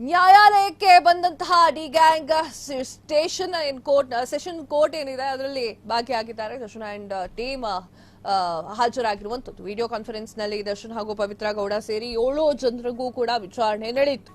ನ್ಯಾಯಾಲಯಕ್ಕೆ ಬಂದಂತಹ D gang station court, session court ಏನಿದೆ, ಅದರಲ್ಲಿ ಭಾಗಿಯಾಗಿದ್ದಾರೆ. ದರ್ಶನ್ ಅಂಡ್ ಟೀಮ್ ಹಾಜರಾಗಿರುವಂತದ್ದು ವಿಡಿಯೋ ಕಾನ್ಫರೆನ್ಸ್ನಲ್ಲಿ ದರ್ಶನ್ ಹಾಗೂ ಪವಿತ್ರ ಗೌಡ ಸೇರಿ ಏಳು ಜನರಿಗೂ ಕೂಡ ವಿಚಾರಣೆ ನಡೆಯಿತು.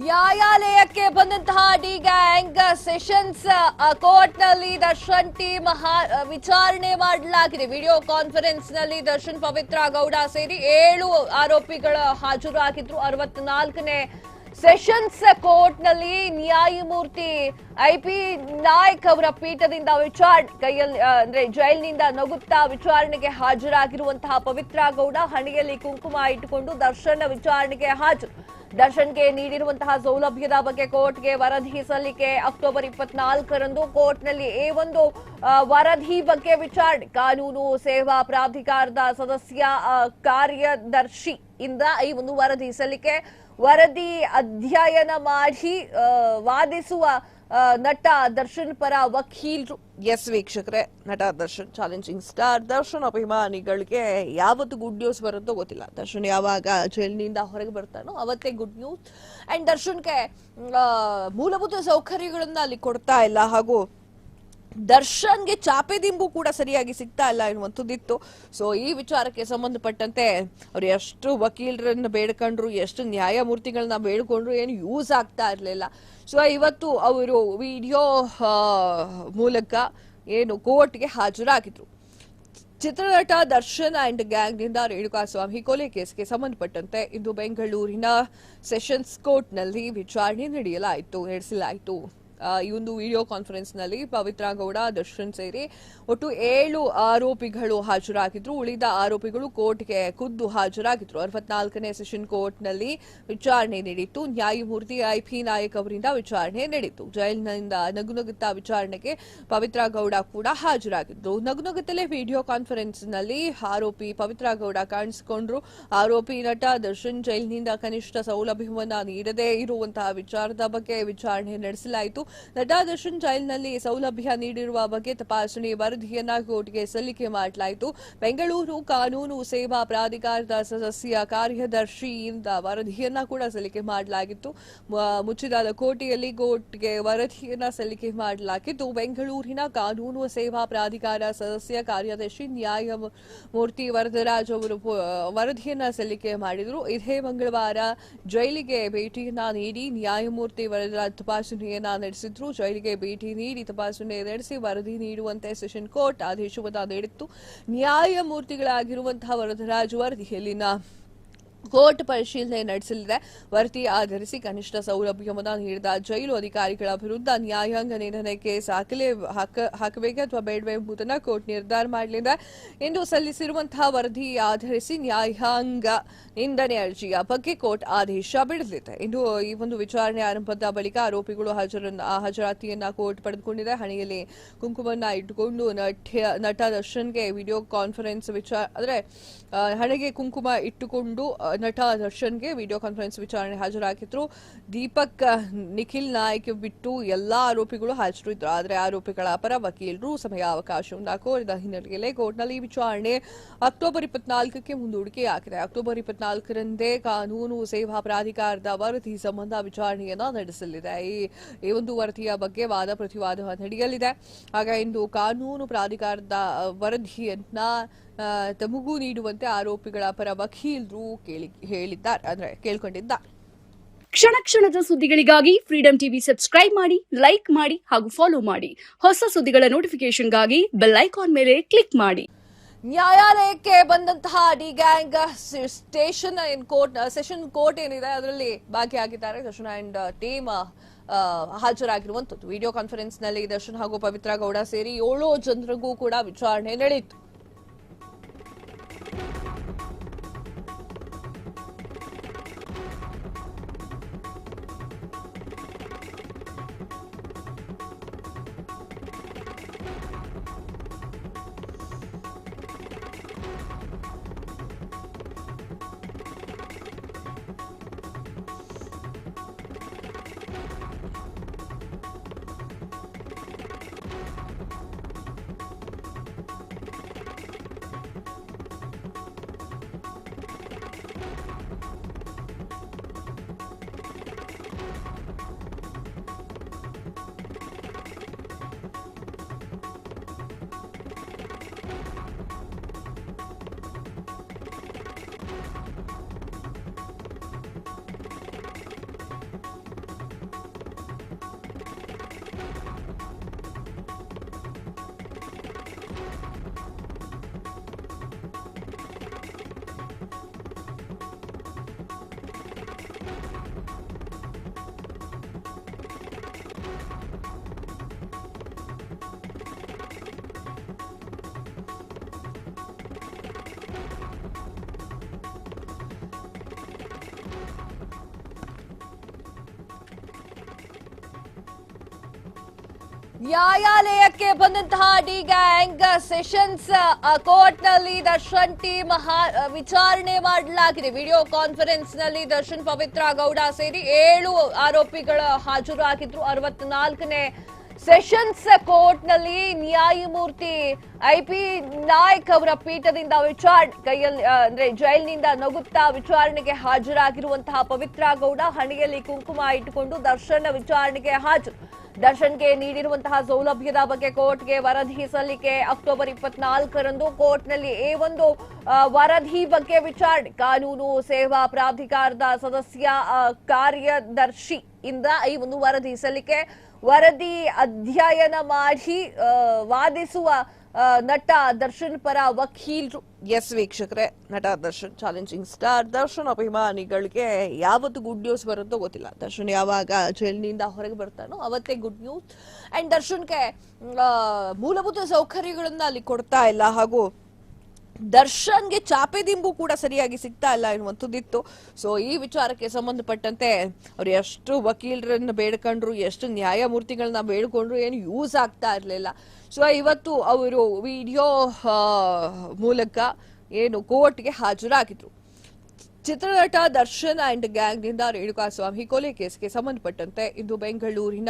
ನ್ಯಾಯಾಲಯಕ್ಕೆ ಬಂದಂತಹ ಡಿ ಗ್ಯಾಂಗ್ ಸೆಷನ್ಸ್ ಕೋರ್ಟ್ನಲ್ಲಿ ದರ್ಶನ್ ಟೀಮ್ ವಿಚಾರಣೆ ಮಾಡಲಾಗಿದೆ. ವಿಡಿಯೋ ಕಾನ್ಫರೆನ್ಸ್ನಲ್ಲಿ ದರ್ಶನ್ ಪವಿತ್ರ ಗೌಡ ಸೇರಿ ಏಳು ಆರೋಪಿಗಳು ಹಾಜರಾಗಿದ್ರು. ಅರವತ್ನಾಲ್ಕನೇ ಸೆಷನ್ಸ್ ಕೋರ್ಟ್ನಲ್ಲಿ ನ್ಯಾಯಮೂರ್ತಿ ಐ ಪಿ ನಾಯ್ಕ್ ಅವರ ಪೀಠದಿಂದ ವಿಚಾರಣೆ, ಕೈಯಲ್ಲಿ ಅಂದ್ರೆ ಜೈಲಿನಿಂದ ನಗುತ್ತಾ ವಿಚಾರಣೆಗೆ ಹಾಜರಾಗಿರುವಂತಹ ಪವಿತ್ರ ಗೌಡ ಹಣೆಯಲ್ಲಿ ಕುಂಕುಮ ಇಟ್ಟುಕೊಂಡು ದರ್ಶನ ವಿಚಾರಣೆಗೆ ಹಾಜರು. ದರ್ಶನ್ಗೆ ನೀಡಿರುವಂತಹ ಸೌಲಭ್ಯದ ಬಗ್ಗೆ ಕೋರ್ಟ್ಗೆ ವರದಿ ಸಲ್ಲಿಕೆ. ಅಕ್ಟೋಬರ್ ಇಪ್ಪತ್ನಾಲ್ಕರಂದು ಕೋರ್ಟ್ನಲ್ಲಿ ಈ ಒಂದು ವರದಿ ಬಗ್ಗೆ ವಿಚಾರಣೆ. ಕಾನೂನು ಸೇವಾ ಪ್ರಾಧಿಕಾರದ ಸದಸ್ಯ ಕಾರ್ಯದರ್ಶಿ ಇಂದ ಈ ಒಂದು ವರದಿ ಸಲ್ಲಿಕೆ. ವರದಿ ಅಧ್ಯಯನ ಮಾಡಿ ವಾದಿಸುವ ನಟ ದರ್ಶನ್ ಪರ ವಕೀಲರು ಎಸ್ ವೀಕ್ಷಕರೇ, ನಟ ದರ್ಶನ್ ಚಾಲೆಂಜಿಂಗ್ ಸ್ಟಾರ್ ದರ್ಶನ್ ಅಭಿಮಾನಿಗಳಿಗೆ ಯಾವತ್ತು ಗುಡ್ ನ್ಯೂಸ್ ಬರುತ್ತೋ ಗೊತ್ತಿಲ್ಲ. ದರ್ಶನ್ ಯಾವಾಗ ಜೈಲಿನಿಂದ ಹೊರಗೆ ಬರ್ತಾನೋ ಅವತ್ತೇ ಗುಡ್ ನ್ಯೂಸ್ ಅಂಡ್ ದರ್ಶನ್ಗೆ ಮೂಲಭೂತ ಸೌಕರ್ಯಗಳನ್ನ ಅಲ್ಲಿ ಕೊಡ್ತಾ ಇಲ್ಲ. ಹಾಗೂ ದರ್ಶನ್ಗೆ ಚಾಪೆ ದಿಂಬು ಕೂಡ ಸರಿಯಾಗಿ ಸಿಗ್ತಾ ಇಲ್ಲ ಎನ್ನುವಂಥದ್ದಿತ್ತು ಸೊ ಈ ವಿಚಾರಕ್ಕೆ ಸಂಬಂಧಪಟ್ಟಂತೆ ಅವ್ರು ಎಷ್ಟು ವಕೀಲರನ್ನು ಬೇಡ್ಕೊಂಡ್ರು, ಎಷ್ಟು ನ್ಯಾಯಮೂರ್ತಿಗಳನ್ನ ಬೇಡ್ಕೊಂಡ್ರು ಏನು ಯೂಸ್ ಆಗ್ತಾ ಇರಲಿಲ್ಲ. ಸೊ ಇವತ್ತು ಅವರು ವಿಡಿಯೋ ಮೂಲಕ ಏನು ಕೋರ್ಟ್ಗೆ ಹಾಜರಾಗಿದ್ರು. ಚಿತ್ರನಟ ದರ್ಶನ್ ಅಂಡ್ ಗ್ಯಾಂಗ್ನಿಂದ ರೇಣುಕಾಸ್ವಾಮಿ ಕೊಲೆ ಕೇಸ್ಗೆ ಸಂಬಂಧಪಟ್ಟಂತೆ ಇಂದು ಬೆಂಗಳೂರಿನ ಸೆಷನ್ಸ್ ಕೋರ್ಟ್ನಲ್ಲಿ ವಿಚಾರಣೆ ನಡೆಯಲಾಯಿತು, ನಡೆಸಲಾಯಿತು. ಈ ಒಂದು ವಿಡಿಯೋ ಕಾನ್ಫರೆನ್ಸ್ನಲ್ಲಿ ಪವಿತ್ರ ಗೌಡ, ದರ್ಶನ್ ಸೇರಿ ಒಟ್ಟು ಏಳು ಆರೋಪಿಗಳು ಹಾಜರಾಗಿದ್ರು. ಉಳಿದ ಆರೋಪಿಗಳು ಕೋರ್ಟ್ಗೆ ಖುದ್ದು ಹಾಜರಾಗಿದ್ರು. ಅರವತ್ನಾಲ್ಕನೇ ಸೆಷನ್ ಕೋರ್ಟ್ನಲ್ಲಿ ವಿಚಾರಣೆ ನಡೆಯಿತು ನ್ಯಾಯಮೂರ್ತಿ ಐ ಪಿ ನಾಯಕ್ ಅವರಿಂದ ವಿಚಾರಣೆ ನಡೆಯಿತು ಜೈಲಿನಿಂದ ನಗುನಗುತ್ತಾ ವಿಚಾರಣೆಗೆ ಪವಿತ್ರ ಗೌಡ ಕೂಡ ಹಾಜರಾಗಿದ್ರು. ನಗುನಗುತ್ತಲೇ ವಿಡಿಯೋ ಕಾನ್ಫರೆನ್ಸ್ನಲ್ಲಿ ಆರೋಪಿ ಪವಿತ್ರ ಗೌಡ ಕಾಣಿಸಿಕೊಂಡ್ರು. ಆರೋಪಿ ನಟ ದರ್ಶನ್ ಜೈಲಿನಿಂದ ಕನಿಷ್ಠ ಸೌಲಭ್ಯವನ್ನ ನೀಡದೇ ಇರುವಂತಹ ವಿಚಾರದ ಬಗ್ಗೆ ವಿಚಾರಣೆ ನಡೆಸಲಾಯಿತು. ನಟ ದರ್ಶನ್ ಜೈಲ್ನಲ್ಲಿ ಸೌಲಭ್ಯ ನೀಡಿರುವ ಬಗ್ಗೆ ತಪಾಸಣೆ ವರದಿಯನ್ನ ಕೋರ್ಟ್ಗೆ ಸಲ್ಲಿಕೆ ಮಾಡಲಾಯಿತು. ಬೆಂಗಳೂರು ಕಾನೂನು ಸೇವಾ ಪ್ರಾಧಿಕಾರದ ಸದಸ್ಯ ಕಾರ್ಯದರ್ಶಿಯಿಂದ ವರದಿಯನ್ನ ಕೂಡ ಸಲ್ಲಿಕೆ ಮಾಡಲಾಗಿತ್ತು. ಮುಚ್ಚಿದಾದ ಮುಚ್ಚಿದ ಕೋಟೆಯಲ್ಲಿ ಕೋರ್ಟ್ಗೆ ವರದಿಯನ್ನ ಸಲ್ಲಿಕೆ ಮಾಡಲಾಗಿದ್ದು, ಬೆಂಗಳೂರಿನ ಕಾನೂನು ಸೇವಾ ಪ್ರಾಧಿಕಾರ ಸದಸ್ಯ ಕಾರ್ಯದರ್ಶಿ ನ್ಯಾಯಮೂರ್ತಿ ವರದರಾಜ್ ಅವರು ವರದಿಯನ್ನ ಸಲ್ಲಿಕೆ ಮಾಡಿದರು. ಇದೇ ಮಂಗಳವಾರ ಜೈಲಿಗೆ ಭೇಟಿಯನ್ನ ನೀಡಿ ನ್ಯಾಯಮೂರ್ತಿ ವರದರಾಜ್ ತಪಾಸಣೆಯನ್ನ ನಡೆಸಿದ್ರು. ಜೈಲಿಗೆ ಭೇಟಿ ನೀಡಿ ತಪಾಸಣೆ ನಡೆಸಿ ವರದಿ ನೀಡುವಂತೆ ಸೆಷನ್ ಕೋರ್ಟ್ ಆದೇಶವನ್ನು ನೀಡಿತ್ತು. ನ್ಯಾಯಮೂರ್ತಿಗಳಾಗಿರುವಂತಹ ವರದರಾಜ್ ವರದಿಯಲ್ಲಿನ ಕೋರ್ಟ್ ಪರಿಶೀಲನೆ ನಡೆಸಲಿದೆ. ವರದಿ ಆಧರಿಸಿ ಕನಿಷ್ಠ ಸೌಲಭ್ಯವನ್ನು ನೀಡಿದ ಜೈಲು ಅಧಿಕಾರಿಗಳ ವಿರುದ್ಧ ನ್ಯಾಯಾಂಗ ನಿರ್ಣಯಕ್ಕೆ ಕೇಸ್ ಹಾಕ ಹಾಕಬೇಕೆ ಅಥವಾ ಬೇಡವೆ ಎಂಬುದನ್ನು ಕೋರ್ಟ್ ನಿರ್ಧಾರ ಮಾಡಲಿದೆ. ಎಂದು ಸಲ್ಲಿಸಿರುವಂತಹ ವರದಿ ಆಧರಿಸಿ ನ್ಯಾಯಾಂಗ ನಿಂದನೆ ಅರ್ಜಿಯ ಬಗ್ಗೆ ಕೋರ್ಟ್ ಆದೇಶ ಬಿಡಲಿದೆ. ಇಂದು ಈ ಒಂದು ವಿಚಾರಣೆ ಆರಂಭದ ಬಳಿಕ ಆರೋಪಿಗಳು ಹಾಜರನ್ನ ಹಾಜರಾತಿಯನ್ನ ಕೋರ್ಟ್ ಪಡೆದುಕೊಂಡಿದೆ. ಹಣೆಯಲ್ಲಿ ಕುಂಕುಮನ್ನ ಇಟ್ಟುಕೊಂಡು ನಟ ದರ್ಶನ್ಗೆ ವಿಡಿಯೋ ಕಾನ್ಫರೆನ್ಸ್ ವಿಚಾರ, ಅಂದ್ರೆ ಹಣೆಗೆ ಕುಂಕುಮ ಇಟ್ಟುಕೊಂಡು ನಟ ದರ್ಶನ್ಗೆ ವಿಡಿಯೋ ಕಾನ್ಫರೆನ್ಸ್ ವಿಚಾರಣೆ ಹಾಜರಾಗಿದ್ರು. ದೀಪಕ್ ನಿಖಿಲ್ ನಾಯಕ್ ಬಿಟ್ಟು ಎಲ್ಲಾ ಆರೋಪಿಗಳು ಹಾಜರು ಹಾಜರಿದ್ರು. ಆದರೆ ಆರೋಪಿಗಳ ಪರ ವಕೀಲರು ಸಮಯಾವಕಾಶವನ್ನು ಕೋರಿದ ಹಿನ್ನೆಲೆಯಲ್ಲಿ ಕೋರ್ಟ್ನಲ್ಲಿ ವಿಚಾರಣೆ ಅಕ್ಟೋಬರ್ ಇಪ್ಪತ್ನಾಲ್ಕಕ್ಕೆ ಮುಂದೂಡಿಕೆಯಾಗಿದೆ. ಅಕ್ಟೋಬರ್ ಇಪ್ಪತ್ನಾಲ್ಕರಂದೇ ಕಾನೂನು ಸೇವಾ ಪ್ರಾಧಿಕಾರದ ವರದಿ ಸಂಬಂಧ ವಿಚಾರಣೆಯನ್ನು ನಡೆಸಲಿದೆ. ಈ ಒಂದು ವರದಿಯ ಬಗ್ಗೆ ವಾದ ಪ್ರತಿವಾದ ನಡೆಯಲಿದೆ. ಆಗ ಇಂದು ಕಾನೂನು ಪ್ರಾಧಿಕಾರದ ವರದಿಯನ್ನ ತಮಗೂ ನೀಡುವಂತೆ ಆರೋಪಿಗಳ ಪರ ವಕೀಲರು ಕೇಳಿ ಹೇಳಿದ್ದಾರೆ ಅಂದ್ರೆ ಕೇಳ್ಕೊಂಡಿದ್ದಾರೆ. ಕ್ಷಣ ಕ್ಷಣದ ಸುದ್ದಿಗಳಿಗಾಗಿ ಫ್ರೀಡಂ ಟಿವಿ ಸಬ್ಸ್ಕ್ರೈಬ್ ಮಾಡಿ ಲೈಕ್ ಮಾಡಿ ಹಾಗೂ ಫಾಲೋ ಮಾಡಿ. ಹೊಸ ಸುದ್ದಿಗಳ ನೋಟಿಫಿಕೇಶನ್ಗಾಗಿ ಬೆಲ್ ಐಕಾನ್ ಮೇಲೆ ಕ್ಲಿಕ್ ಮಾಡಿ. ನ್ಯಾಯಾಲಯಕ್ಕೆ ಬಂದಂತಹ D gang station in court session court ಏನಿದೆ ಅದರಲ್ಲಿ ಭಾಗಿಯಾಗಿದ್ದಾರೆ ದರ್ಶನ್ ಅಂಡ್ ಟೀಮ್ ಹಾಜರಾಗಿರುವಂತದ್ದು ವಿಡಿಯೋ ಕಾನ್ಫರೆನ್ಸ್ನಲ್ಲಿ ದರ್ಶನ್ ಹಾಗೂ ಪವಿತ್ರ ಗೌಡ ಸೇರಿ ಏಳು ಜನರಿಗೂ ಕೂಡ ವಿಚಾರಣೆ ನಡೆಯಿತು. ನ್ಯಾಯಾಲಯಕ್ಕೆ ಬಂದಂತಹ ಡಿ ಗ್ಯಾಂಗ್ ಸೆಷನ್ಸ್ ಕೋರ್ಟ್ನಲ್ಲಿ ದರ್ಶನ್ ಟೀಮ್ ವಿಚಾರಣೆ ಮಾಡಲಾಗಿದೆ. ವಿಡಿಯೋ ಕಾನ್ಫರೆನ್ಸ್ನಲ್ಲಿ ದರ್ಶನ್ ಪವಿತ್ರ ಗೌಡ ಸೇರಿ ಏಳು ಆರೋಪಿಗಳ ಹಾಜರಾಗಿದ್ರು. ಅರವತ್ನಾಲ್ಕನೇ ಸೆಷನ್ಸ್ ಕೋರ್ಟ್ನಲ್ಲಿ ನ್ಯಾಯಮೂರ್ತಿ ಐ ಪಿ ನಾಯ್ಕ್ ಅವರ ಪೀಠದಿಂದ ವಿಚಾರಣೆ ಕೈಯಲ್ಲಿ ಅಂದ್ರೆ ಜೈಲಿನಿಂದ ನಗುತ್ತಾ ವಿಚಾರಣೆಗೆ ಹಾಜರಾಗಿರುವಂತಹ ಪವಿತ್ರ ಗೌಡ ಹಣೆಯಲ್ಲಿ ಕುಂಕುಮ ಇಟ್ಟುಕೊಂಡು ದರ್ಶನ ವಿಚಾರಣೆಗೆ ಹಾಜರು. ದರ್ಶನ್ಗೆ ನೀಡಿರುವಂತಹ ಸೌಲಭ್ಯದ ಬಗ್ಗೆ ಕೋರ್ಟ್ಗೆ ವರದಿ ಸಲ್ಲಿಕೆ ಅಕ್ಟೋಬರ್ ಇಪ್ಪತ್ನಾಲ್ಕರಂದು. ಕೋರ್ಟ್ನಲ್ಲಿ ಈ ಒಂದು ವರದಿ ಬಗ್ಗೆ ವಿಚಾರಣೆ. ಕಾನೂನು ಸೇವಾ ಪ್ರಾಧಿಕಾರದ ಸದಸ್ಯ ಕಾರ್ಯದರ್ಶಿ ಇಂದ ಈ ಒಂದು ವರದಿ ಸಲ್ಲಿಕೆ. ವರದಿ ಅಧ್ಯಯನ ಮಾಡಿ ವಾದಿಸುವ ನಟ ದರ್ಶನ್ ಪರ ವಕೀಲರು. ಎಸ್ ವೀಕ್ಷಕರೇ, ನಟ ದರ್ಶನ್ ಚಾಲೆಂಜಿಂಗ್ ಸ್ಟಾರ್ ದರ್ಶನ್ ಅಭಿಮಾನಿಗಳಿಗೆ ಯಾವತ್ತು ಗುಡ್ ನ್ಯೂಸ್ ಬರುತ್ತೋ ಗೊತ್ತಿಲ್ಲ. ದರ್ಶನ್ ಯಾವಾಗ ಜೈಲಿನಿಂದ ಹೊರಗೆ ಬರ್ತಾನೋ ಅವತ್ತೇ ಗುಡ್ ನ್ಯೂಸ್ ಅಂಡ್ ದರ್ಶನ್ಗೆ ಮೂಲಭೂತ ಸೌಕರ್ಯಗಳನ್ನ ಅಲ್ಲಿ ಕೊಡ್ತಾ ಇಲ್ಲ. ಹಾಗೂ ದರ್ಶನ್ಗೆ ಚಾಪೆ ದಿಂಬು ಕೂಡ ಸರಿಯಾಗಿ ಸಿಗ್ತಾ ಇಲ್ಲ ಎನ್ನುವಂಥದ್ದಿತ್ತು. ಸೊ ಈ ವಿಚಾರಕ್ಕೆ ಸಂಬಂಧಪಟ್ಟಂತೆ ಅವ್ರು ಎಷ್ಟು ವಕೀಲರನ್ನ ಬೇಡ್ಕೊಂಡ್ರು, ಎಷ್ಟು ನ್ಯಾಯಮೂರ್ತಿಗಳನ್ನ ಬೇಡ್ಕೊಂಡ್ರು ಏನು ಯೂಸ್ ಆಗ್ತಾ ಇರಲಿಲ್ಲ. ಸೊ ಇವತ್ತು ಅವರು ವಿಡಿಯೋ ಮೂಲಕ ಏನು ಕೋರ್ಟ್ಗೆ ಹಾಜರಾಗಿದ್ರು. ಚಿತ್ರನಟ ದರ್ಶನ್ ಅಂಡ್ ಗ್ಯಾಂಗ್ನಿಂದ ರೇಣುಕಾಸ್ವಾಮಿ ಕೊಲೆ ಕೇಸ್ಗೆ ಸಂಬಂಧಪಟ್ಟಂತೆ ಇಂದು ಬೆಂಗಳೂರಿನ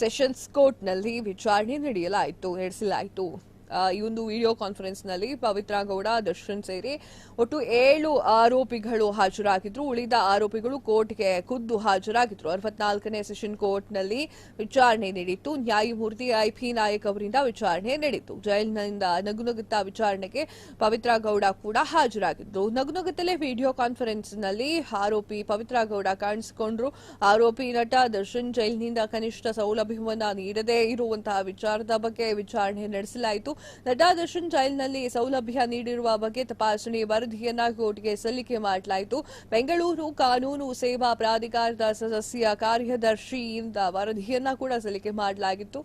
ಸೆಷನ್ಸ್ ಕೋರ್ಟ್ನಲ್ಲಿ ವಿಚಾರಣೆ ನಡೆಯಲಾಯಿತು, ನಡೆಸಲಾಯಿತು. ಈ ಒಂದು ವಿಡಿಯೋ ಕಾನ್ಫರೆನ್ಸ್ನಲ್ಲಿ ಪವಿತ್ರ ಗೌಡ, ದರ್ಶನ್ ಸೇರಿ ಒಟ್ಟು ಏಳು ಆರೋಪಿಗಳು ಹಾಜರಾಗಿದ್ರು. ಉಳಿದ ಆರೋಪಿಗಳು ಕೋರ್ಟ್ಗೆ ಖುದ್ದು ಹಾಜರಾಗಿದ್ರು. ಅರವತ್ನಾಲ್ಕನೇ ಸೆಷನ್ ಕೋರ್ಟ್ನಲ್ಲಿ ವಿಚಾರಣೆ ನಡೆಯಿತು ನ್ಯಾಯಮೂರ್ತಿ ಐ ಪಿ ನಾಯಕ್ ಅವರಿಂದ ವಿಚಾರಣೆ ನಡೆಯಿತು ಜೈಲಿನಿಂದ ನಗುನಗುತ್ತಾ ವಿಚಾರಣೆಗೆ ಪವಿತ್ರ ಗೌಡ ಕೂಡ ಹಾಜರಾಗಿದ್ರು. ನಗುನಗುತ್ತಲೇ ವಿಡಿಯೋ ಕಾನ್ಫರೆನ್ಸ್ನಲ್ಲಿ ಆರೋಪಿ ಪವಿತ್ರ ಗೌಡ ಕಾಣಿಸಿಕೊಂಡ್ರು. ಆರೋಪಿ ನಟ ದರ್ಶನ್ ಜೈಲಿನಿಂದ ಕನಿಷ್ಠ ಸೌಲಭ್ಯವನ್ನ ನೀಡದೇ ಇರುವಂತಹ ವಿಚಾರದ ಬಗ್ಗೆ ವಿಚಾರಣೆ ನಡೆಸಲಾಯಿತು. ನಟ ದರ್ಶನ್ ಜೈಲ್ನಲ್ಲಿ ಸೌಲಭ್ಯ ನೀಡಿರುವ ಬಗ್ಗೆ ತಪಾಸಣೆ ವರದಿಯನ್ನ ಕೋರ್ಟ್ಗೆ ಸಲ್ಲಿಕೆ ಮಾಡಲಾಯಿತು. ಬೆಂಗಳೂರು ಕಾನೂನು ಸೇವಾ ಪ್ರಾಧಿಕಾರದ ಸದಸ್ಯ ಕಾರ್ಯದರ್ಶಿಯಿಂದ ವರದಿಯನ್ನ ಕೂಡ ಸಲ್ಲಿಕೆ ಮಾಡಲಾಗಿತ್ತು.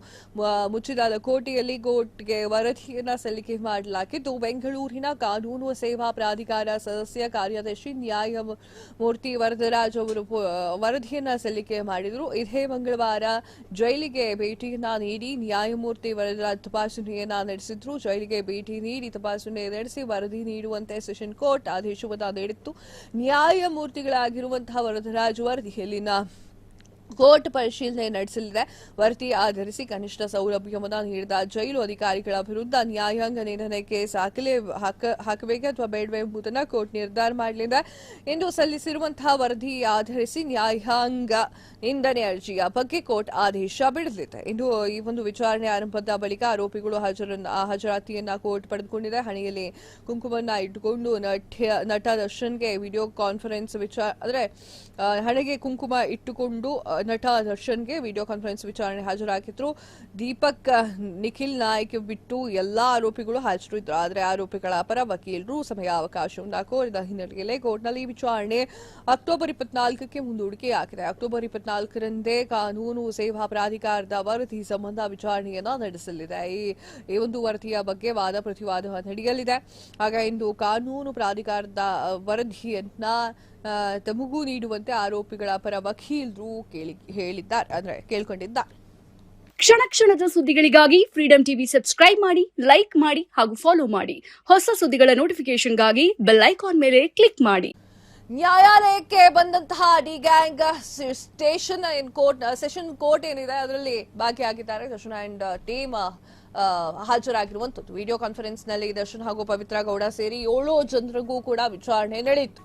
ಮುಚ್ಚಿದಾದ ಮುಚ್ಚಿದ ಕೋಟೆಯಲ್ಲಿ ಕೋರ್ಟ್ಗೆ ವರದಿಯನ್ನ ಸಲ್ಲಿಕೆ ಮಾಡಲಾಗಿದ್ದು, ಬೆಂಗಳೂರಿನ ಕಾನೂನು ಸೇವಾ ಪ್ರಾಧಿಕಾರ ಸದಸ್ಯ ಕಾರ್ಯದರ್ಶಿ ನ್ಯಾಯಮೂರ್ತಿ ವರದರಾಜ್ ಅವರು ವರದಿಯನ್ನ ಸಲ್ಲಿಕೆ ಮಾಡಿದರು. ಇದೇ ಮಂಗಳವಾರ ಜೈಲಿಗೆ ಭೇಟಿಯನ್ನ ನೀಡಿ ನ್ಯಾಯಮೂರ್ತಿ ವರದರಾಜ್ ತಪಾಸಣೆಯನ್ನ ನಡೆಸಿದರು. ನಡೆಸಿದ್ರು ಜೈಲಿಗೆ ಭೇಟಿ ನೀಡಿ ತಪಾಸಣೆ ನಡೆಸಿ ವರದಿ ನೀಡುವಂತೆ ಸೆಷನ್ ಕೋರ್ಟ್ ಆದೇಶವನ್ನು ನೀಡಿತ್ತು. ನ್ಯಾಯಮೂರ್ತಿಗಳಾಗಿರುವಂತಹ ವರದರಾಜು ವರದಿಯಲ್ಲಿನ ಕೋರ್ಟ್ ಪರಿಶೀಲನೆ ನಡೆಸಲಿದೆ. ವರದಿ ಆಧರಿಸಿ ಕನಿಷ್ಠ ಸೌಲಭ್ಯವನ್ನು ನೀಡಿದ ಜೈಲು ಅಧಿಕಾರಿಗಳ ವಿರುದ್ಧ ನ್ಯಾಯಾಂಗ ನಿರ್ಣಯ ಕೇಸ್ ಹಾಕಲೇ ಹಾಕ ಹಾಕಬೇಕೆ ಅಥವಾ ಬೇಡವೆ ಎಂಬುದನ್ನು ಕೋರ್ಟ್ ನಿರ್ಧಾರ ಮಾಡಲಿದೆ. ಎಂದು ಸಲ್ಲಿಸಿರುವಂತಹ ವರದಿ ಆಧರಿಸಿ ನ್ಯಾಯಾಂಗ ನಿಂದನೆ ಅರ್ಜಿಯ ಬಗ್ಗೆ ಕೋರ್ಟ್ ಆದೇಶ ಬಿಡಲಿದೆ. ಇಂದು ಈ ಒಂದು ವಿಚಾರಣೆ ಆರಂಭದ ಬಳಿಕ ಆರೋಪಿಗಳು ಹಾಜರಾತಿಯನ್ನ ಕೋರ್ಟ್ ಪಡೆದುಕೊಂಡಿದೆ. ಹಣೆಯಲ್ಲಿ ಕುಂಕುಮನ್ನ ಇಟ್ಟುಕೊಂಡು ನಟ ದರ್ಶನ್ಗೆ ವಿಡಿಯೋ ಕಾನ್ಫರೆನ್ಸ್ ವಿಚಾರ ಅಂದ್ರೆ ಹಣೆಗೆ ಕುಂಕುಮ ಇಟ್ಟುಕೊಂಡು ನಟ ದರ್ಶನ್ಗೆ ವಿಡಿಯೋ ಕಾನ್ಫರೆನ್ಸ್ ವಿಚಾರಣೆ ಹಾಜರಾಗಿದ್ರು. ದೀಪಕ್ ನಿಖಿಲ್ ನಾಯ್ಕ್ ಬಿಟ್ಟು ಎಲ್ಲಾ ಆರೋಪಿಗಳು ಹಾಜರಿದ್ರು. ಆದರೆ ಆರೋಪಿಗಳ ಪರ ವಕೀಲರು ಸಮಯ ಸಮಯಾವಕಾಶವನ್ನ ಕೋರಿದ ಹಿನ್ನೆಲೆಯಲ್ಲಿ ಕೋರ್ಟ್ನಲ್ಲಿ ವಿಚಾರಣೆ ಅಕ್ಟೋಬರ್ ಇಪ್ಪತ್ನಾಲ್ಕಕ್ಕೆ ಮುಂದೂಡಿಕೆ ಆಗಿದೆ ಅಕ್ಟೋಬರ್ ಇಪ್ಪತ್ನಾಲ್ಕರಂದೇ ಕಾನೂನು ಸೇವಾ ಪ್ರಾಧಿಕಾರದ ವರದಿ ಸಂಬಂಧ ವಿಚಾರಣೆಯನ್ನ ನಡೆಸಲಿದೆ. ಈ ಒಂದು ವರದಿಯ ಬಗ್ಗೆ ವಾದ ಪ್ರತಿವಾದ ನಡೆಯಲಿದೆ. ಆಗ ಇಂದು ಕಾನೂನು ಪ್ರಾಧಿಕಾರದ ವರದಿಯನ್ನ ತಮಗೂ ನೀಡುವಂತೆ ಆರೋಪಿಗಳ ಪರ ವಕೀಲರು ಕೇಳಿ ಹೇಳಿದ್ದಾರೆ ಅಂದ್ರೆ ಕೇಳ್ಕೊಂಡಿದ್ದಾರೆ. ಕ್ಷಣ ಕ್ಷಣದ ಸುದ್ದಿಗಳಿಗಾಗಿ ಫ್ರೀಡಂ ಟಿವಿ ಸಬ್ಸ್ಕ್ರೈಬ್ ಮಾಡಿ ಲೈಕ್ ಮಾಡಿ ಹಾಗೂ ಫಾಲೋ ಮಾಡಿ. ಹೊಸ ಸುದ್ದಿಗಳ ನೋಟಿಫಿಕೇಶನ್ಗಾಗಿ ಬೆಲ್ ಐಕಾನ್ ಮೇಲೆ ಕ್ಲಿಕ್ ಮಾಡಿ. ನ್ಯಾಯಾಲಯಕ್ಕೆ ಬಂದಂತಹ D gang station in court session court ಏನಿದೆ ಅದರಲ್ಲಿ ಭಾಗಿಯಾಗಿದ್ದಾರೆ ದರ್ಶನ್ ಅಂಡ್ ಟೀಮ್ ಹಾಜರಾಗಿರುವಂತದ್ದು ವಿಡಿಯೋ ಕಾನ್ಫರೆನ್ಸ್ನಲ್ಲಿ ದರ್ಶನ್ ಹಾಗೂ ಪವಿತ್ರ ಗೌಡ ಸೇರಿ ಏಳು ಜನರಿಗೂ ಕೂಡ ವಿಚಾರಣೆ ನಡೆಯಿತು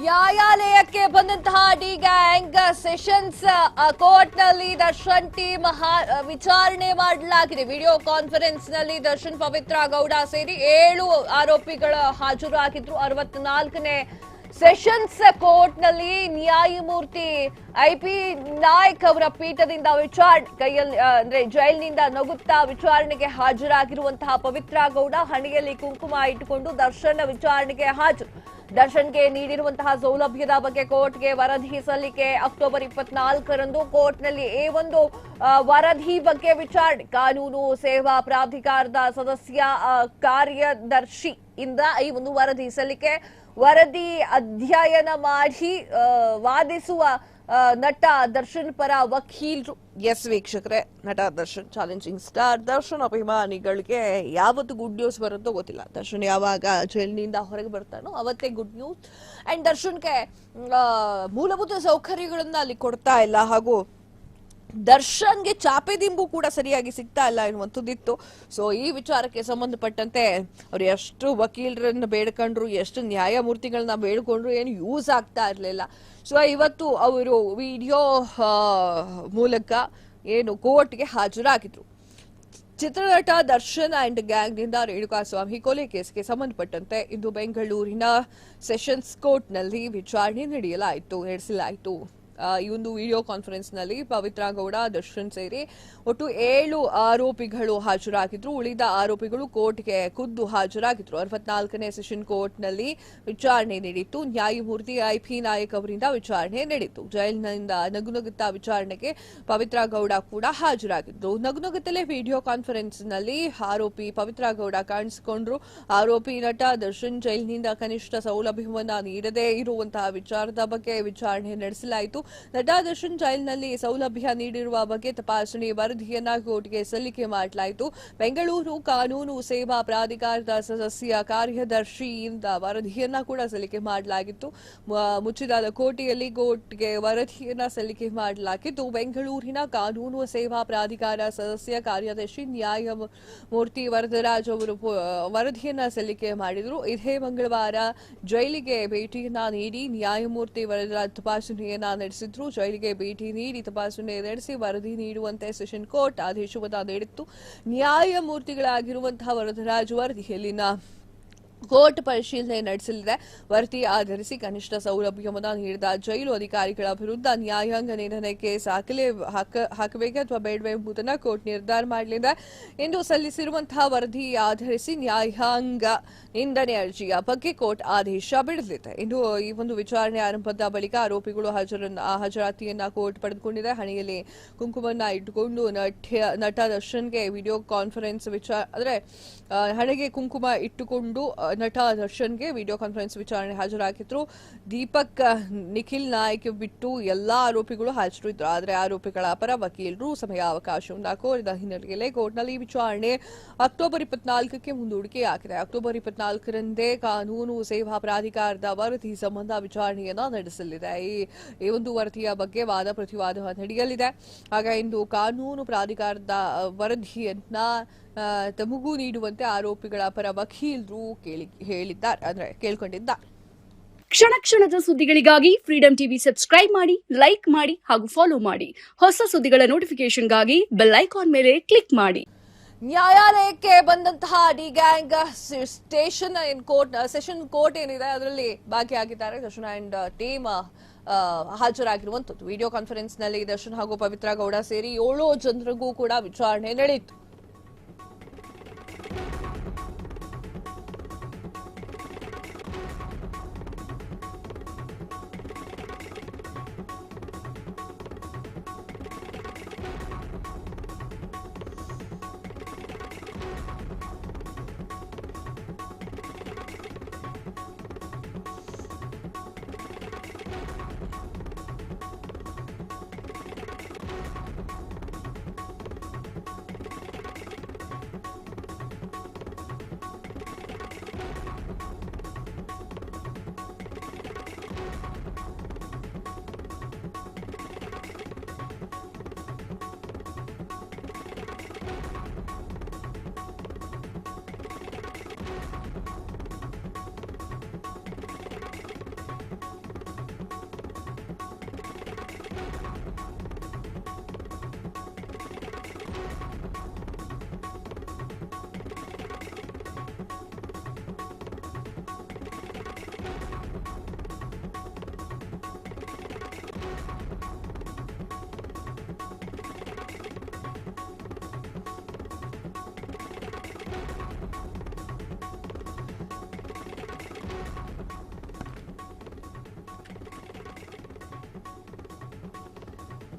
ನ್ಯಾಯಾಲಯಕ್ಕೆ ಬಂದಂತಹ ಡಿ ಗ್ಯಾಂಗ್ ಸೆಷನ್ಸ್ ಕೋರ್ಟ್ನಲ್ಲಿ ದರ್ಶನ್ ಟೀಮ್ ವಿಚಾರಣೆ ಮಾಡಲಾಗಿದೆ. ವಿಡಿಯೋ ಕಾನ್ಫರೆನ್ಸ್ನಲ್ಲಿ ದರ್ಶನ್ ಪವಿತ್ರ ಗೌಡ ಸೇರಿ ಏಳು ಆರೋಪಿಗಳು ಹಾಜರಾಗಿದ್ರು. ಅರವತ್ನಾಲ್ಕನೇ ಸೆಷನ್ಸ್ ಕೋರ್ಟ್ನಲ್ಲಿ ನ್ಯಾಯಮೂರ್ತಿ ಐ ಪಿ ನಾಯ್ಕ್ ಅವರ ಪೀಠದಿಂದ ವಿಚಾರಣೆ, ಕೈಯಲ್ಲಿ ಅಂದ್ರೆ ಜೈಲಿನಿಂದ ನಗುತ್ತಾ ವಿಚಾರಣೆಗೆ ಹಾಜರಾಗಿರುವಂತಹ ಪವಿತ್ರ ಗೌಡ ಹಣೆಯಲ್ಲಿ ಕುಂಕುಮ ಇಟ್ಟುಕೊಂಡು ದರ್ಶನ ವಿಚಾರಣೆಗೆ ಹಾಜರು. ದರ್ಶನ್ಗೆ ನೀಡಿರುವಂತಹ ಸೌಲಭ್ಯದ ಬಗ್ಗೆ ಕೋರ್ಟ್ಗೆ ವರದಿ ಸಲ್ಲಿಕೆ ಅಕ್ಟೋಬರ್ ಇಪ್ಪತ್ನಾಲ್ಕರಂದು. ಕೋರ್ಟ್ನಲ್ಲಿ ಈ ಒಂದು ವರದಿ ಬಗ್ಗೆ ವಿಚಾರಣೆ. ಕಾನೂನು ಸೇವಾ ಪ್ರಾಧಿಕಾರದ ಸದಸ್ಯ ಕಾರ್ಯದರ್ಶಿ ಇಂದ ಈ ಒಂದು ವರದಿ ಸಲ್ಲಿಕೆ. ವರದಿ ಅಧ್ಯಯನ ಮಾಡಿ ವಾದಿಸುವ ನಟ ದರ್ಶನ್ ಪರ ವಕೀಲರು ಎಸ್ ವೀಕ್ಷಕರೇ, ನಟ ದರ್ಶನ್ ಚಾಲೆಂಜಿಂಗ್ ಸ್ಟಾರ್ ದರ್ಶನ್ ಅಭಿಮಾನಿಗಳಿಗೆ ಯಾವತ್ತು ಗುಡ್ ನ್ಯೂಸ್ ಬರುತ್ತೋ ಗೊತ್ತಿಲ್ಲ. ದರ್ಶನ್ ಯಾವಾಗ ಜೈಲಿನಿಂದ ಹೊರಗೆ ಬರ್ತಾನೋ ಅವತ್ತೇ ಗುಡ್ ನ್ಯೂಸ್ ಅಂಡ್ ದರ್ಶನ್ಗೆ ಮೂಲಭೂತ ಸೌಕರ್ಯಗಳನ್ನ ಅಲ್ಲಿ ಕೊಡ್ತಾ ಇಲ್ಲ ಹಾಗೂ ದರ್ಶನ್ಗೆ ಚಾಪೆ ದಿಂಬು ಕೂಡ ಸರಿಯಾಗಿ ಸಿಗ್ತಾ ಇಲ್ಲ ಎನ್ನುವಂಥದ್ದಿತ್ತು. ಸೊ ಈ ವಿಚಾರಕ್ಕೆ ಸಂಬಂಧಪಟ್ಟಂತೆ ಅವ್ರು ಎಷ್ಟು ವಕೀಲರನ್ನು ಬೇಡ್ಕೊಂಡ್ರು, ಎಷ್ಟು ನ್ಯಾಯಮೂರ್ತಿಗಳನ್ನ ಬೇಡ್ಕೊಂಡ್ರು ಏನು ಯೂಸ್ ಆಗ್ತಾ ಇರಲಿಲ್ಲ. ಸೊ ಇವತ್ತು ಅವರು ವಿಡಿಯೋ ಮೂಲಕ ಏನು ಕೋರ್ಟ್ಗೆ ಹಾಜರಾಗಿದ್ರು. ಚಿತ್ರನಟ ದರ್ಶನ್ ಅಂಡ್ ಗ್ಯಾಂಗ್ನಿಂದ ರೇಣುಕಾಸ್ವಾಮಿ ಕೊಲೆ ಕೇಸ್ಗೆ ಸಂಬಂಧಪಟ್ಟಂತೆ ಇಂದು ಬೆಂಗಳೂರಿನ ಸೆಷನ್ಸ್ ಕೋರ್ಟ್ನಲ್ಲಿ ವಿಚಾರಣೆ ನಡೆಯಲಾಯಿತು, ನಡೆಸಲಾಯಿತು. ಈ ಒಂದು ವಿಡಿಯೋ ಕಾನ್ಫರೆನ್ಸ್ನಲ್ಲಿ ಪವಿತ್ರ ಗೌಡ, ದರ್ಶನ್ ಸೇರಿ ಒಟ್ಟು ಏಳು ಆರೋಪಿಗಳು ಹಾಜರಾಗಿದ್ರು. ಉಳಿದ ಆರೋಪಿಗಳು ಕೋರ್ಟ್ಗೆ ಖುದ್ದು ಹಾಜರಾಗಿದ್ರು. ಅರವತ್ನಾಲ್ಕನೇ ಸೆಷನ್ ಕೋರ್ಟ್ನಲ್ಲಿ ವಿಚಾರಣೆ ನಡೆಯಿತು ನ್ಯಾಯಮೂರ್ತಿ ಐಪಿ ನಾಯಕ್ ಅವರಿಂದ ವಿಚಾರಣೆ ನಡೆಯಿತು ಜೈಲಿನಿಂದ ನಗುನಗುತ್ತಾ ವಿಚಾರಣೆಗೆ ಪವಿತ್ರ ಗೌಡ ಕೂಡ ಹಾಜರಾಗಿದ್ರು. ನಗುನಗುತ್ತಲೇ ವಿಡಿಯೋ ಕಾನ್ಫರೆನ್ಸ್ನಲ್ಲಿ ಆರೋಪಿ ಪವಿತ್ರ ಗೌಡ ಕಾಣಿಸಿಕೊಂಡ್ರು. ಆರೋಪಿ ನಟ ದರ್ಶನ್ ಜೈಲಿನಿಂದ ಕನಿಷ್ಠ ಸೌಲಭ್ಯವನ್ನ ನೀಡದೇ ಇರುವಂತಹ ವಿಚಾರದ ಬಗ್ಗೆ ವಿಚಾರಣೆ ನಡೆಸಲಾಯಿತು. ನಟ ದರ್ಶನ್ ಜೈಲ್ನಲ್ಲಿ ಸೌಲಭ್ಯ ನೀಡಿರುವ ಬಗ್ಗೆ ತಪಾಸಣೆ ವರದಿಯನ್ನ ಕೋರ್ಟ್ಗೆ ಸಲ್ಲಿಕೆ ಮಾಡಲಾಯಿತು. ಬೆಂಗಳೂರು ಕಾನೂನು ಸೇವಾ ಪ್ರಾಧಿಕಾರದ ಸದಸ್ಯ ಕಾರ್ಯದರ್ಶಿಯಿಂದ ವರದಿಯನ್ನ ಕೂಡ ಸಲ್ಲಿಕೆ ಮಾಡಲಾಗಿತ್ತು. ಮುಚ್ಚಿದ ಕೋಟೆಯಲ್ಲಿ ಕೋರ್ಟ್ಗೆ ವರದಿಯನ್ನ ಸಲ್ಲಿಕೆ ಮಾಡಲಾಗಿದ್ದು, ಬೆಂಗಳೂರಿನ ಕಾನೂನು ಸೇವಾ ಪ್ರಾಧಿಕಾರ ಸದಸ್ಯ ಕಾರ್ಯದರ್ಶಿ ನ್ಯಾಯಮೂರ್ತಿ ವರದರಾಜ್ ಅವರು ವರದಿಯನ್ನ ಸಲ್ಲಿಕೆ ಮಾಡಿದರು. ಇದೇ ಮಂಗಳವಾರ ಜೈಲಿಗೆ ಭೇಟಿಯನ್ನ ನೀಡಿ ನ್ಯಾಯಮೂರ್ತಿ ವರದರಾಜ್ ತಪಾಸಣೆಯನ್ನ ನಡೆಸಿದ್ರು. ಜೈಲಿಗೆ ಭೇಟಿ ನೀಡಿ ತಪಾಸಣೆ ನಡೆಸಿ ವರದಿ ನೀಡುವಂತೆ ಸೆಷನ್ ಕೋರ್ಟ್ ಆದೇಶವನ್ನು ನೀಡಿತ್ತು. ನ್ಯಾಯಮೂರ್ತಿಗಳಾಗಿರುವಂತಹ ವರದರಾಜ್ ವರದಿಯಲ್ಲಿನ ಕೋರ್ಟ್ ಪರಿಶೀಲನೆ ನಡೆಸಲಿದೆ. ವರದಿ ಆಧರಿಸಿ ಕನಿಷ್ಠ ಸೌಲಭ್ಯವನ್ನು ನೀಡಿದ ಜೈಲು ಅಧಿಕಾರಿಗಳ ವಿರುದ್ಧ ನ್ಯಾಯಾಂಗ ನಿರ್ಣಯ ಕೇಸ್ ಹಾಕ ಹಾಕಬೇಕೆ ಅಥವಾ ಬೇಡವೆ ಎಂಬುದನ್ನು ಕೋರ್ಟ್ ನಿರ್ಧಾರ ಮಾಡಲಿದೆ. ಇಂದು ಸಲ್ಲಿಸಿರುವಂತಹ ವರದಿ ಆಧರಿಸಿ ನ್ಯಾಯಾಂಗ ನಿಂದನೆ ಅರ್ಜಿಯ ಬಗ್ಗೆ ಕೋರ್ಟ್ ಆದೇಶ ಬಿಡಲಿದೆ. ಇಂದು ಈ ಒಂದು ವಿಚಾರಣೆ ಆರಂಭದ ಬಳಿಕ ಆರೋಪಿಗಳು ಹಾಜರನ್ನ ಹಾಜರಾತಿಯನ್ನ ಕೋರ್ಟ್ ಪಡೆದುಕೊಂಡಿದೆ. ಹಣೆಯಲ್ಲಿ ಕುಂಕುಮನ್ನ ಇಟ್ಟುಕೊಂಡು ನಟ ದರ್ಶನ್ಗೆ ವಿಡಿಯೋ ಕಾನ್ಫರೆನ್ಸ್ ವಿಚಾರ, ಅಂದ್ರೆ ಹಣೆಗೆ ಕುಂಕುಮ ಇಟ್ಟುಕೊಂಡು ನಟ ದರ್ಶನ್ಗೆ ವಿಡಿಯೋ ಕಾನ್ಫರೆನ್ಸ್ ವಿಚಾರಣೆ ಹಾಜರಾಗಿದ್ರು. ದೀಪಕ್ ನಿಖಿಲ್ ನಾಯ್ಕ್ ಬಿಟ್ಟು ಎಲ್ಲಾ ಆರೋಪಿಗಳು ಹಾಜರು ಇದ್ರು ಆದರೆ ಆರೋಪಿಗಳ ಪರ ವಕೀಲರು ಸಮಯಾವಕಾಶವನ್ನ ಕೋರಿದ ಹಿನ್ನೆಲೆಯಲ್ಲಿ ಕೋರ್ಟ್ನಲ್ಲಿ ವಿಚಾರಣೆ ಅಕ್ಟೋಬರ್ ಇಪ್ಪತ್ನಾಲ್ಕಕ್ಕೆ ಮುಂದೂಡಿಕೆಯಾಗಿದೆ. ಅಕ್ಟೋಬರ್ ಇಪ್ಪತ್ನಾಲ್ಕರಂದೇ ಕಾನೂನು ಸೇವಾ ಪ್ರಾಧಿಕಾರದ ವರದಿ ಸಂಬಂಧ ವಿಚಾರಣೆಯನ್ನು ನಡೆಸಲಿದೆ. ಈ ಒಂದು ವರದಿಯ ಬಗ್ಗೆ ವಾದ ಪ್ರತಿವಾದ ನಡೆಯಲಿದೆ. ಆಗ ಇಂದು ಕಾನೂನು ಪ್ರಾಧಿಕಾರದ ವರದಿಯನ್ನ ತಮಗೂ ನೀಡುವಂತೆ ಆರೋಪಿಗಳ ಪರ ವಕೀಲರು ಕೇಳಿ ಹೇಳಿದ್ದಾರೆ ಅಂದ್ರೆ ಕೇಳ್ಕೊಂಡಿದ್ದಾರೆ. ಕ್ಷಣ ಕ್ಷಣದ ಸುದ್ದಿಗಳಿಗಾಗಿ ಫ್ರೀಡಂ ಟಿವಿ ಸಬ್ಸ್ಕ್ರೈಬ್ ಮಾಡಿ ಲೈಕ್ ಮಾಡಿ ಹಾಗೂ ಫಾಲೋ ಮಾಡಿ. ಹೊಸ ಸುದ್ದಿಗಳ ನೋಟಿಫಿಕೇಶನ್ಗಾಗಿ ಬೆಲ್ ಐಕಾನ್ ಮೇಲೆ ಕ್ಲಿಕ್ ಮಾಡಿ. ನ್ಯಾಯಾಲಯಕ್ಕೆ ಬಂದಂತಹ D gang station court session court ಏನಿದೆ ಅದರಲ್ಲಿ ಭಾಗಿಯಾಗಿದ್ದಾರೆ ದರ್ಶನ್ ಅಂಡ್ ಟೀಮ್ ಹಾಜರಾಗಿರುವಂತದ್ದು ವಿಡಿಯೋ ಕಾನ್ಫರೆನ್ಸ್ನಲ್ಲಿ ದರ್ಶನ್ ಹಾಗೂ ಪವಿತ್ರ ಗೌಡ ಸೇರಿ ಏಳು ಜನರಿಗೂ ಕೂಡ ವಿಚಾರಣೆ ನಡೆಯಿತು.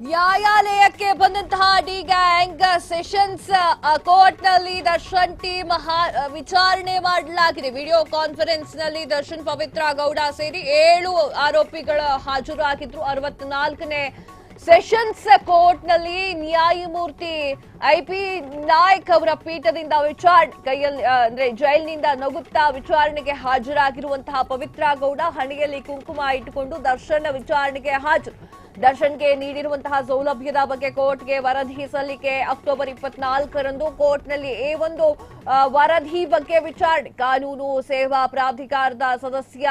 ನ್ಯಾಯಾಲಯಕ್ಕೆ ಬಂದಂತಹ ಡಿ ಗ್ಯಾಂಗ್ ಸೆಷನ್ಸ್ ಕೋರ್ಟ್ನಲ್ಲಿ ದರ್ಶನ್ ಟೀಮ್ ವಿಚಾರಣೆ ಮಾಡಲಾಗಿದೆ. ವಿಡಿಯೋ ಕಾನ್ಫರೆನ್ಸ್ನಲ್ಲಿ ದರ್ಶನ್ ಪವಿತ್ರ ಗೌಡ ಸೇರಿ ಏಳು ಆರೋಪಿಗಳ ಹಾಜರಾಗಿದ್ರು. ಅರವತ್ನಾಲ್ಕನೇ ಸೆಷನ್ಸ್ ಕೋರ್ಟ್ನಲ್ಲಿ ನ್ಯಾಯಮೂರ್ತಿ ಐ ಪಿ ನಾಯ್ಕ್ ಅವರ ಪೀಠದಿಂದ ವಿಚಾರಣೆ ಕೈಯಲ್ಲಿ ಅಂದ್ರೆ ಜೈಲಿನಿಂದ ನಗುತ್ತಾ ವಿಚಾರಣೆಗೆ ಹಾಜರಾಗಿರುವಂತಹ ಪವಿತ್ರ ಗೌಡ ಹಣೆಯಲ್ಲಿ ಕುಂಕುಮ ಇಟ್ಟುಕೊಂಡು ದರ್ಶನ ವಿಚಾರಣೆಗೆ ಹಾಜರು. ದರ್ಶನ್ಗೆ ನೀಡಿರುವಂತಹ ಸೌಲಭ್ಯದ ಬಗ್ಗೆ ಕೋರ್ಟ್ಗೆ ವರದಿ ಸಲ್ಲಿಕೆ ಅಕ್ಟೋಬರ್ ಇಪ್ಪತ್ನಾಲ್ಕರಂದು. ಕೋರ್ಟ್ನಲ್ಲಿ ಈ ಒಂದು ವರದಿ ಬಗ್ಗೆ ವಿಚಾರಣೆ. ಕಾನೂನು ಸೇವಾ ಪ್ರಾಧಿಕಾರದ ಸದಸ್ಯ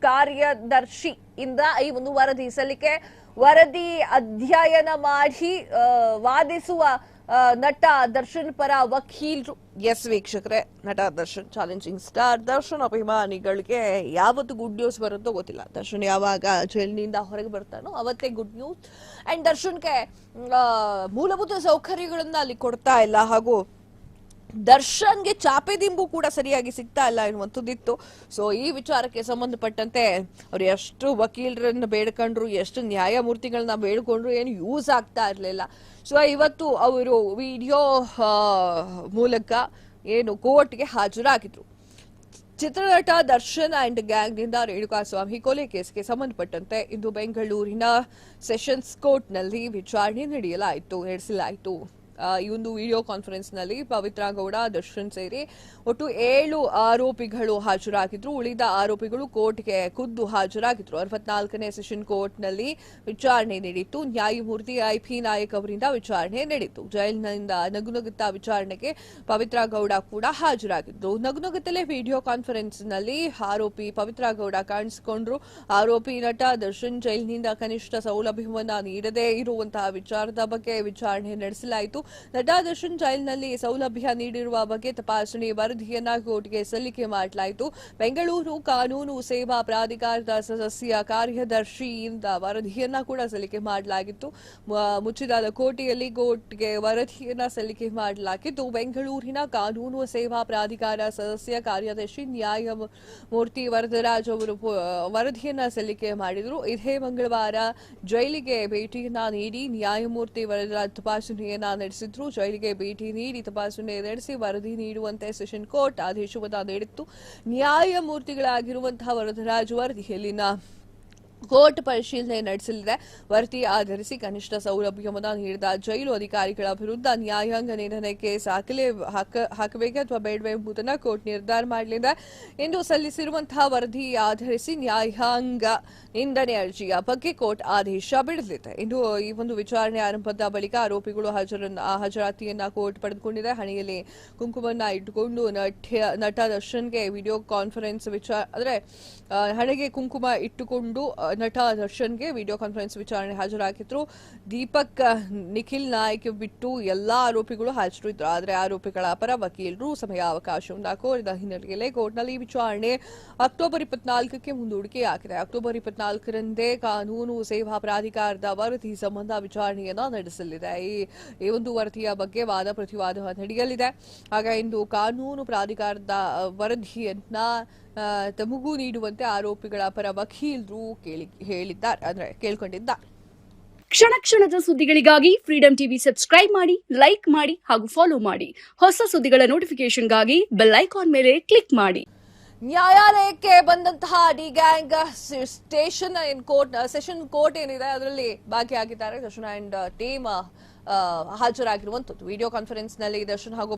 ಕಾರ್ಯದರ್ಶಿ ಇಂದ ಈ ಒಂದು ವರದಿ ಸಲ್ಲಿಕೆ. ವರದಿ ಅಧ್ಯಯನ ಮಾಡಿ ವಾದಿಸುವ ನಟ ದರ್ಶನ್ ಪರ ವಕೀಲರು ಎಸ್ ವೀಕ್ಷಕರೇ, ನಟ ದರ್ಶನ್ ಚಾಲೆಂಜಿಂಗ್ ಸ್ಟಾರ್ ದರ್ಶನ್ ಅಭಿಮಾನಿಗಳಿಗೆ ಯಾವತ್ತು ಗುಡ್ ನ್ಯೂಸ್ ಬರುತ್ತೋ ಗೊತ್ತಿಲ್ಲ. ದರ್ಶನ್ ಯಾವಾಗ ಜೈಲಿನಿಂದ ಹೊರಗೆ ಬರ್ತಾನೋ ಅವತ್ತೇ ಗುಡ್ ನ್ಯೂಸ್ ಅಂಡ್ ದರ್ಶನ್ಗೆ ಮೂಲಭೂತ ಸೌಕರ್ಯಗಳನ್ನ ಅಲ್ಲಿ ಕೊಡ್ತಾ ಇಲ್ಲ ಹಾಗೂ ದರ್ಶನ್ಗೆ ಚಾಪೆ ದಿಂಬು ಕೂಡ ಸರಿಯಾಗಿ ಸಿಗ್ತಾ ಇಲ್ಲ ಎನ್ನುವಂಥದ್ದಿತ್ತು. ಸೊ ಈ ವಿಚಾರಕ್ಕೆ ಸಂಬಂಧಪಟ್ಟಂತೆ ಅವ್ರು ಎಷ್ಟು ವಕೀಲರನ್ನ ಬೇಡ್ಕೊಂಡ್ರು, ಎಷ್ಟು ನ್ಯಾಯಮೂರ್ತಿಗಳನ್ನ ಬೇಡ್ಕೊಂಡ್ರು ಏನು ಯೂಸ್ ಆಗ್ತಾ ಇರಲಿಲ್ಲ. ಸೊ ಇವತ್ತು ಅವರು ವಿಡಿಯೋ ಮೂಲಕ ಏನು ಕೋರ್ಟ್ಗೆ ಹಾಜರಾಗಿದ್ರು. ಚಿತ್ರನಟ ದರ್ಶನ್ ಅಂಡ್ ಗ್ಯಾಂಗ್ನಿಂದ ರೇಣುಕಾಸ್ವಾಮಿ ಕೊಲೆ ಕೇಸ್ಗೆ ಸಂಬಂಧಪಟ್ಟಂತೆ ಇಂದು ಬೆಂಗಳೂರಿನ ಸೆಷನ್ಸ್ ಕೋರ್ಟ್ನಲ್ಲಿ ವಿಚಾರಣೆ ನಡೆಯಲಾಯಿತು, ನಡೆಸಲಾಯಿತು. ಈ ಒಂದು ವಿಡಿಯೋ ಕಾನ್ಫರೆನ್ಸ್ನಲ್ಲಿ ಪವಿತ್ರ ಗೌಡ, ದರ್ಶನ್ ಸೇರಿ ಒಟ್ಟು ಏಳು ಆರೋಪಿಗಳು ಹಾಜರಾಗಿದ್ರು. ಉಳಿದ ಆರೋಪಿಗಳು ಕೋರ್ಟ್ಗೆ ಖುದ್ದು ಹಾಜರಾಗಿದ್ರು. ಅರವತ್ನಾಲ್ಕನೇ ಸೆಷನ್ ಕೋರ್ಟ್ನಲ್ಲಿ ವಿಚಾರಣೆ ನಡೆಯಿತು ನ್ಯಾಯಮೂರ್ತಿ ಐಪಿ ನಾಯಕ್ ಅವರಿಂದ ವಿಚಾರಣೆ ನಡೆಯಿತು ಜೈಲಿನಿಂದ ನಗುನಗುತ್ತಾ ವಿಚಾರಣೆಗೆ ಪವಿತ್ರ ಗೌಡ ಕೂಡ ಹಾಜರಾಗಿದ್ರು. ನಗುನಗುತ್ತಲೇ ವಿಡಿಯೋ ಕಾನ್ಫರೆನ್ಸ್ನಲ್ಲಿ ಆರೋಪಿ ಪವಿತ್ರ ಗೌಡ ಕಾಣಿಸಿಕೊಂಡ್ರು. ಆರೋಪಿ ನಟ ದರ್ಶನ್ ಜೈಲಿನಿಂದ ಕನಿಷ್ಠ ಸೌಲಭ್ಯವನ್ನು ನೀಡದೇ ಇರುವಂತಹ ವಿಚಾರದ ಬಗ್ಗೆ ವಿಚಾರಣೆ ನಡೆಸಲಾಯಿತು. ನಟ ದರ್ಶನ್ ಜೈಲ್ನಲ್ಲಿ ಸೌಲಭ್ಯ ನೀಡಿರುವ ಬಗ್ಗೆ ತಪಾಸಣೆ ವರದಿಯನ್ನ ಕೋರ್ಟ್ಗೆ ಸಲ್ಲಿಕೆ ಮಾಡಲಾಯಿತು. ಬೆಂಗಳೂರು ಕಾನೂನು ಸೇವಾ ಪ್ರಾಧಿಕಾರದ ಸದಸ್ಯ ಕಾರ್ಯದರ್ಶಿಯಿಂದ ವರದಿಯನ್ನ ಕೂಡ ಸಲ್ಲಿಕೆ ಮಾಡಲಾಗಿತ್ತು. ಮುಚ್ಚಿದಾದ ಮುಚ್ಚಿದ ಕೋಟೆಯಲ್ಲಿ ಕೋರ್ಟ್ಗೆ ವರದಿಯನ್ನ ಸಲ್ಲಿಕೆ ಮಾಡಲಾಗಿದ್ದು, ಬೆಂಗಳೂರಿನ ಕಾನೂನು ಸೇವಾ ಪ್ರಾಧಿಕಾರ ಸದಸ್ಯ ಕಾರ್ಯದರ್ಶಿ ನ್ಯಾಯಮೂರ್ತಿ ವರದರಾಜ್ ಅವರು ವರದಿಯನ್ನ ಸಲ್ಲಿಕೆ ಮಾಡಿದರು. ಇದೇ ಮಂಗಳವಾರ ಜೈಲಿಗೆ ಭೇಟಿಯನ್ನ ನೀಡಿ ನ್ಯಾಯಮೂರ್ತಿ ವರದರಾಜ್ ತಪಾಸಣೆಯನ್ನ ನಡೆಸಿದ್ರು. ಜೈಲಿಗೆ ಭೇಟಿ ನೀಡಿ ತಪಾಸಣೆ ನಡೆಸಿ ವರದಿ ನೀಡುವಂತೆ ಸೆಷನ್ ಕೋರ್ಟ್ ಆದೇಶವನ್ನು ನೀಡಿತ್ತು. ನ್ಯಾಯಮೂರ್ತಿಗಳಾಗಿರುವಂತಹ ವರದರಾಜ್ ವರದಿಯಲ್ಲಿನ ಕೋರ್ಟ್ ಪರಿಶೀಲನೆ ನಡೆಸಲಿದೆ. ವರದಿ ಆಧರಿಸಿ ಕನಿಷ್ಠ ಸೌಲಭ್ಯವನ್ನು ನೀಡಿದ ಜೈಲು ಅಧಿಕಾರಿಗಳ ವಿರುದ್ಧ ನ್ಯಾಯಾಂಗ ನಿರ್ಣಯಕ್ಕೆ ದಾಖಲೆ ಹಾಕ ಹಾಕಬೇಕೆ ಅಥವಾ ಬೇಡವೇ ಎಂಬುದನ್ನು ಕೋರ್ಟ್ ನಿರ್ಧಾರ ಮಾಡಲಿದೆ. ಎಂದು ಸಲ್ಲಿಸಿರುವಂತಹ ವರದಿ ಆಧರಿಸಿ ನ್ಯಾಯಾಂಗ ನಿಂದನೆ ಅರ್ಜಿಯ ಬಗ್ಗೆ ಕೋರ್ಟ್ ಆದೇಶ ಬಿಡಲಿದೆ. ಇಂದು ಈ ಒಂದು ವಿಚಾರಣೆ ಆರಂಭದ ಬಳಿಕ ಆರೋಪಿಗಳು ಹಾಜರನ್ನ ಹಾಜರಾತಿಯನ್ನ ಕೋರ್ಟ್ ಪಡೆದುಕೊಂಡಿದೆ. ಹಣೆಯಲ್ಲಿ ಕುಂಕುಮನ್ನ ಇಟ್ಟುಕೊಂಡು ನಟ ದರ್ಶನ್ಗೆ ವಿಡಿಯೋ ಕಾನ್ಫರೆನ್ಸ್ ವಿಚಾರ ಅಂದ್ರೆ ಹಣೆಗೆ ಕುಂಕುಮ ಇಟ್ಟುಕೊಂಡು ನಟ ದರ್ಶನ್ಗೆ ವಿಡಿಯೋ ಕಾನ್ಫರೆನ್ಸ್ ವಿಚಾರಣೆ ಹಾಜರಾಗಿದ್ರು. ದೀಪಕ್, ನಿಖಿಲ್ ನಾಯ್ಕ್ ಬಿಟ್ಟು ಎಲ್ಲಾ ಆರೋಪಿಗಳು ಹಾಜರಿದ್ರು. ಆದರೆ ಆರೋಪಿಗಳ ಪರ ವಕೀಲರು ಸಮಯ ಸಮಯಾವಕಾಶವನ್ನ ಕೋರಿದ ಹಿನ್ನೆಲೆಯಲ್ಲಿ ಕೋರ್ಟ್ನಲ್ಲಿ ವಿಚಾರಣೆ ಅಕ್ಟೋಬರ್ ಇಪ್ಪತ್ನಾಲ್ಕಕ್ಕೆ ಮುಂದೂಡಿಕೆಯಾಗಿದೆ. ಅಕ್ಟೋಬರ್ ಇಪ್ಪತ್ನಾಲ್ಕರಂದೇ ಕಾನೂನು ಸೇವಾ ಪ್ರಾಧಿಕಾರದ ವರದಿ ಸಂಬಂಧ ವಿಚಾರಣೆಯನ್ನು ನಡೆಸಲಿದೆ. ಈ ಒಂದು ವರದಿಯ ಬಗ್ಗೆ ವಾದ ಪ್ರತಿವಾದ ನಡೆಯಲಿದೆ. ಆಗ ಇಂದು ಕಾನೂನು ಪ್ರಾಧಿಕಾರದ ವರದಿಯನ್ನ ತಮಗೂ ನೀಡುವಂತೆ ಆರೋಪಿಗಳ ಪರ ವಕೀಲರು ಕೇಳಿ ಹೇಳಿದ್ದಾರೆ ಅಂದ್ರೆ ಕೇಳ್ಕೊಂಡಿದ್ದಾರೆ. ಕ್ಷಣ ಕ್ಷಣದ ಸುದ್ದಿಗಳಿಗಾಗಿ ಫ್ರೀಡಂ ಟಿವಿ ಸಬ್ಸ್ಕ್ರೈಬ್ ಮಾಡಿ ಲೈಕ್ ಮಾಡಿ ಹಾಗೂ ಫಾಲೋ ಮಾಡಿ. ಹೊಸ ಸುದ್ದಿಗಳ ನೋಟಿಫಿಕೇಶನ್ಗಾಗಿ ಬೆಲ್ ಐಕಾನ್ ಮೇಲೆ ಕ್ಲಿಕ್ ಮಾಡಿ. ನ್ಯಾಯಾಲಯಕ್ಕೆ ಬಂದಂತಹ D gang station in court session court ಏನಿದೆ ಅದರಲ್ಲಿ ಭಾಗಿಯಾಗಿದ್ದಾರೆ ದರ್ಶನ್ ಅಂಡ್ ಟೀಮ್ ಹಾಜರಾಗಿರುವಂತದ್ದು ವಿಡಿಯೋ ಕಾನ್ಫರೆನ್ಸ್ನಲ್ಲಿ ದರ್ಶನ್ ಹಾಗೂ